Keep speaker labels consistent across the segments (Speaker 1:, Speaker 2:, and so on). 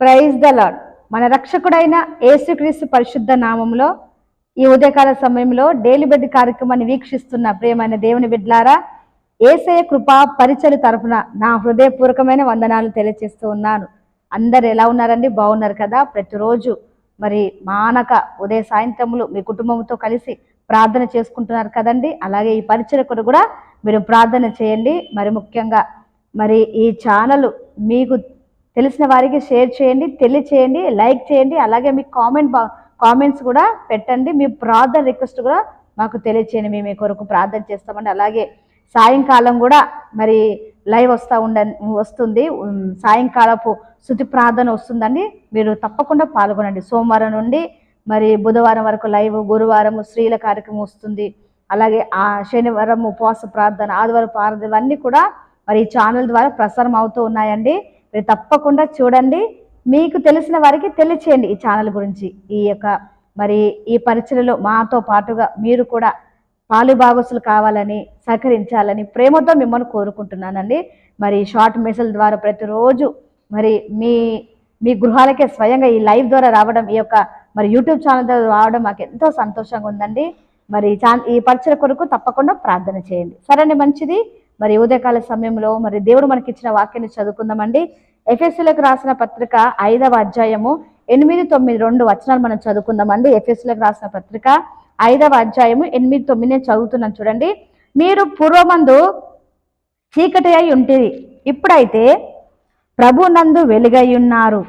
Speaker 1: Praise the lord మన రక్షకుడైన యేసుక్రీస్తు పరిశుద్ధ నామంలో ఈ ఉదయకాల సమయంలో డైలీ బెడ్ కార్యక్రమాన్ని వీక్షిస్తున్న ప్రియమైన దేవుని బిడ్లారా ఏసయ కృపా పరిచయ తరఫున నా హృదయపూర్వకమైన వందనాలు తెలియజేస్తూ ఉన్నాను. అందరు ఎలా ఉన్నారండి? బాగున్నారు కదా? ప్రతిరోజు మరి మానక ఉదయ సాయంత్రములు మీ కుటుంబంతో కలిసి ప్రార్థన చేసుకుంటున్నారు కదండి? అలాగే ఈ పరిచయ కూడా మీరు ప్రార్థన చేయండి. మరి ముఖ్యంగా మరి ఈ ఛానల్ మీకు తెలిసిన వారికి షేర్ చేయండి తెలియచేయండి లైక్ చేయండి అలాగే మీ కామెంట్ బా కామెంట్స్ కూడా పెట్టండి. మీ ప్రార్థన రిక్వెస్ట్ కూడా మాకు తెలియచేయండి. మేము మీ కొరకు ప్రార్థన చేస్తామండి. అలాగే సాయంకాలం కూడా మరి లైవ్ వస్తూ ఉండ వస్తుంది. సాయంకాలపు శృతి ప్రార్థన వస్తుందండి. మీరు తప్పకుండా పాల్గొనండి. సోమవారం నుండి మరి బుధవారం వరకు లైవ్ గురువారం స్త్రీల కార్యక్రమం వస్తుంది. అలాగే ఆ శనివారం ఉపవాస ప్రార్థన ఆదివారం ప్రార్థన ఇవన్నీ కూడా మరి ఈ ఛానల్ ద్వారా ప్రసారం అవుతూ ఉన్నాయండి. మీరు తప్పకుండా చూడండి. మీకు తెలిసిన వారికి తెలియచేయండి ఈ ఛానల్ గురించి. ఈ యొక్క మరి ఈ పరిచయలో మాతో పాటుగా మీరు కూడా పాలుభాగస్తులు కావాలని సహకరించాలని ప్రేమతో మిమ్మల్ని కోరుకుంటున్నానండి. మరి షార్ట్ మెసేజ్ ద్వారా ప్రతిరోజు మరి మీ మీ గృహాలకే స్వయంగా ఈ లైవ్ ద్వారా రావడం ఈ యొక్క మరి యూట్యూబ్ ఛానల్ ద్వారా రావడం మాకు ఎంతో సంతోషంగా ఉందండి. మరి ఈ ఈ పరిచయ కొరకు తప్పకుండా ప్రార్థన చేయండి. సరే మంచిది. మరి ఉదయకాల సమయంలో మరి దేవుడు మనకి ఇచ్చిన వాక్యాన్ని చదువుకుందామండి. ఎఫ్ఎస్సీలకు రాసిన పత్రిక ఐదవ అధ్యాయము ఎనిమిది తొమ్మిది రెండు వచనాలు మనం చదువుకుందామండి. ఎఫ్ఎస్సీలకు రాసిన పత్రిక ఐదవ అధ్యాయము ఎనిమిది తొమ్మిది చదువుతున్నాను చూడండి. మీరు పూర్వమందు చీకటి అయి ఉంటుంది ఇప్పుడైతే ప్రభునందు వెలుగై ఉన్నారు.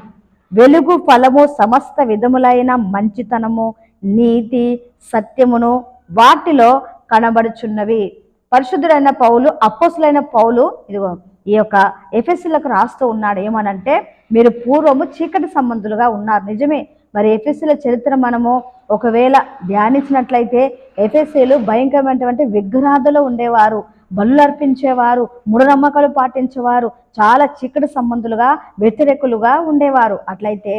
Speaker 1: వెలుగు ఫలము సమస్త విధములైన మంచితనము నీతి సత్యమును వాటిలో కనబడుచున్నవి. పరిశుద్ధుడైన పౌలు అపోసులైన పౌలు ఇదిగో ఈ యొక్క ఎఫ్ఎస్సీలకు రాస్తూ ఉన్నాడు. ఏమనంటే మీరు పూర్వము చీకటి సంబంధులుగా ఉన్నారు. నిజమే మరి ఎఫ్ఎస్సీల చరిత్ర మనము ఒకవేళ ధ్యానించినట్లయితే ఎఫ్ఎస్సీలు భయంకరమైనటువంటి విగ్రహాదులో ఉండేవారు బలు అర్పించేవారు మూఢనమ్మకాలు పాటించేవారు చాలా చీకటి సంబంధులుగా వ్యతిరేకులుగా ఉండేవారు. అట్లయితే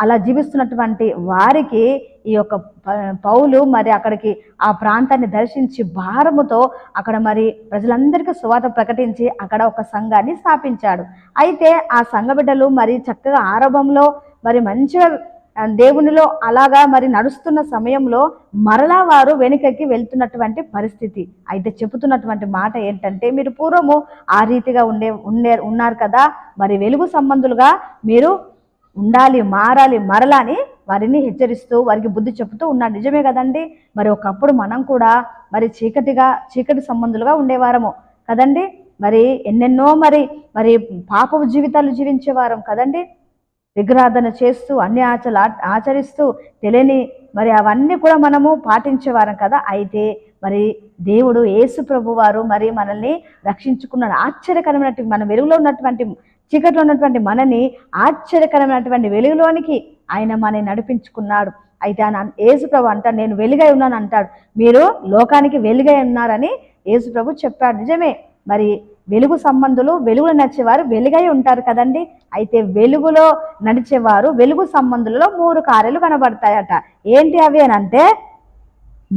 Speaker 1: అలా జీవిస్తున్నటువంటి వారికి ఈ యొక్క ప- పౌలు మరి అక్కడికి ఆ ప్రాంతాన్ని దర్శించి భారముతో అక్కడ మరి ప్రజలందరికీ సువాత ప్రకటించి అక్కడ ఒక సంఘాన్ని స్థాపించాడు. అయితే ఆ సంఘ బిడ్డలు మరి చక్కగా ఆరంభంలో మరి మంచిగా దేవునిలో అలాగా మరి నడుస్తున్న సమయంలో మరలా వారు వెనుకకి వెళ్తున్నటువంటి పరిస్థితి. అయితే చెబుతున్నటువంటి మాట ఏంటంటే మీరు పూర్వము ఆ రీతిగా ఉండే ఉండే ఉన్నారు కదా మరి వెలుగు సంబంధులుగా మీరు ఉండాలి మారాలి మరలా అని వారిని హెచ్చరిస్తూ వారికి బుద్ధి చెబుతూ ఉన్నాడు నిజమే కదండి? మరి ఒకప్పుడు మనం కూడా మరి చీకటిగా చీకటి సంబంధులుగా ఉండేవారము కదండి? మరి ఎన్నెన్నో మరి మరి పాపపు జీవితాలు జీవించేవారం కదండి? విగ్రహాధన చేస్తూ అన్ని ఆచలు ఆచరిస్తూ తెలియని మరి అవన్నీ కూడా మనము పాటించేవారం కదా? అయితే మరి దేవుడు యేసు ప్రభు వారు మరి మనల్ని రక్షించుకున్నాడు. ఆశ్చర్యకరమైనటువంటి మన వెలుగులో ఉన్నటువంటి చీకట్లో ఉన్నటువంటి మనని ఆశ్చర్యకరమైనటువంటి వెలుగులోనికి ఆయన మనని నడిపించుకున్నాడు. అయితే ఆయన యేసుప్రభు అంటాడు నేను వెలుగై ఉన్నాను అంటాడు. మీరు లోకానికి వెలుగై ఉన్నారని యేసుప్రభు చెప్పాడు. నిజమే. మరి వెలుగు సంబంధులు వెలుగులో నడిచేవారు వెలుగై ఉంటారు కదండి. అయితే వెలుగులో నడిచేవారు వెలుగు సంబంధులలో మూడు కార్యాలు కనబడతాయట. ఏంటి అవి అని అంటే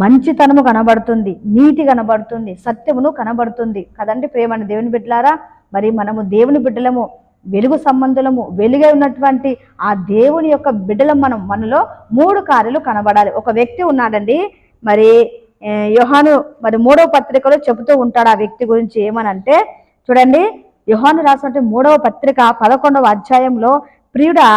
Speaker 1: మంచితనము కనబడుతుంది నీతి కనబడుతుంది సత్యమును కనబడుతుంది. కదండి ప్రేమ దేవుని బిడ్డలారా? మరి మనము దేవుని బిడ్డలము వెలుగు సంబంధులము వెలుగై ఉన్నటువంటి ఆ దేవుని యొక్క బిడ్డలం మనం మనలో మూడు కార్యాలు కనబడాలి. ఒక వ్యక్తి ఉన్నాడండి మరి యుహాను యోహాను మరి మూడవ పత్రికలో చెబుతూ ఉంటాడు ఆ వ్యక్తి గురించి ఏమనంటే చూడండి యోహాను రాసినటువంటి మూడవ పత్రిక పదకొండవ అధ్యాయంలో ప్రియుడా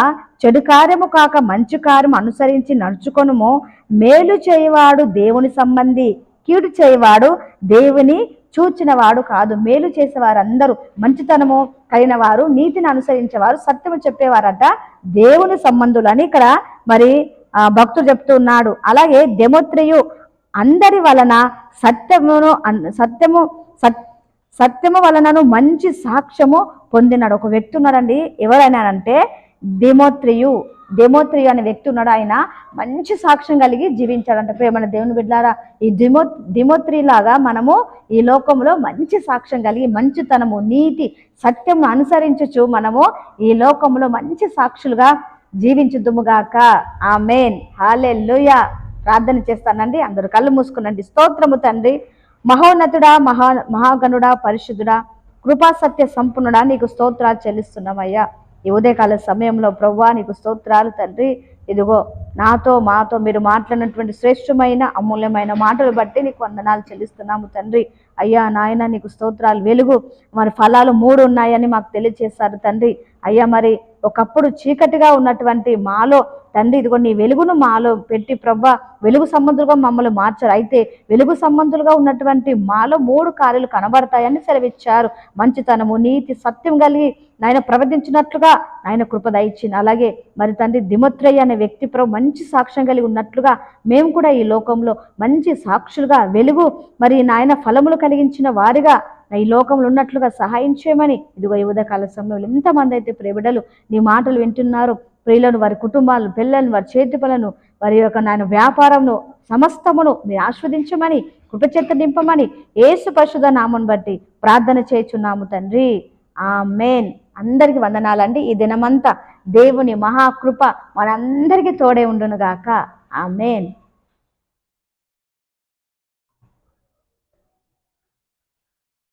Speaker 1: చెడు కార్యము కాక మంచి కార్యము అనుసరించి నడుచుకొనుము. మేలు చేయవాడు దేవుని సంబంధి కీడు చేయవాడు దేవుని చూచినవాడు కాదు మేలు చేసేవారందరూ మంచితనము కలిగిన వారు నీతిని అనుసరించేవారు సత్యము చెప్పేవారట. దేవుని సంబంధులు అని ఇక్కడ మరి ఆ, భక్తుడు చెప్తున్నాడు అలాగే దెమోత్రియు అందరి వలన సత్యమును సత్యము సత్ సత్యము వలనను మంచి సాక్ష్యము పొందినాడు. ఒక వ్యక్తి ఉన్నాడండి ఎవరైనా అంటే డిమోత్రియు డెమోత్రియు అనే వ్యక్తి ఉన్నాడు. ఆయన మంచి సాక్ష్యం కలిగి జీవించాడంట. ప్రేమన దేవుని బిడ్డారా ఈ డిమో డిమోత్రి లాగా మనము ఈ లోకంలో మంచి సాక్ష్యం కలిగి మంచితనము నీతి సత్యమును అనుసరించచ్చు మనము ఈ లోకంలో మంచి సాక్షులుగా జీవించుదుముగాక ఆ మెయిన్ హాలే ప్రార్థన చేస్తానండి. అందరూ కళ్ళు మూసుకునండి. స్తోత్రము తండ్రి. మహోన్నతుడా మహా మహాగణుడా పరిశుద్ధుడా కృపా సత్య సంపన్నుడా నీకు స్తోత్రాలు చెల్లిస్తున్నామయ్యా. ఈ ఉదయకాల సమయంలో ప్రవ్వా నీకు స్తోత్రాలు తండ్రి. ఇదిగో నాతో మాతో మీరు మాట్లాడినటువంటి శ్రేష్టమైన అమూల్యమైన మాటలు బట్టి నీకు వందనాలు చెల్లిస్తున్నాము తండ్రి. అయ్యా నాయన నీకు స్తోత్రాలు వెలుగు. మరి ఫలాలు మూడు ఉన్నాయని మాకు తెలియజేశారు తండ్రి. అయ్యా మరి ఒకప్పుడు చీకటిగా ఉన్నటువంటి మాలో తండ్రి ఇదిగో నీ వెలుగును మాలో పెట్టి ప్రభా వెలుగు సంబంధులుగా మమ్మల్ని మార్చారు. అయితే వెలుగు సంబంధులుగా ఉన్నటువంటి మాలో మూడు కార్యాలు కనబడతాయని సెలవిచ్చారు. మంచితనము నీతి సత్యం కలిగి నాయన ప్రవర్తించినట్లుగా నాయన కృప దయచింది అలాగే మరి తండ్రి దిమత్రయ్య అనే వ్యక్తి ప్రభు మంచి సాక్ష్యం కలిగి ఉన్నట్లుగా మేము కూడా ఈ లోకంలో మంచి సాక్షులుగా వెలుగు మరి నాయన ఫలములు కలిగించిన వారిగా ఈ లోకంలో ఉన్నట్లుగా సహాయం చేయమని. ఇదిగో యువత ఉదయకాల సమయంలో ఎంతమంది అయితే ప్రేమిడలు నీ మాటలు వింటున్నారు ప్రియులను వారి కుటుంబాలను పిల్లలను వారి చేతి పనులను వారి యొక్క నాయన వ్యాపారమును సమస్తమును మీరు ఆస్వాదించమని కృపచేత నింపమని ఏసు పరిశుధ నామను బట్టి ప్రార్థన చేయుచున్నాము తండ్రి. ఆ మేన్ అందరికి వందనాలండి. ఈ దినమంతా దేవుని మహాకృప మనందరికీ తోడే ఉండునుగాక. ఆ మేన్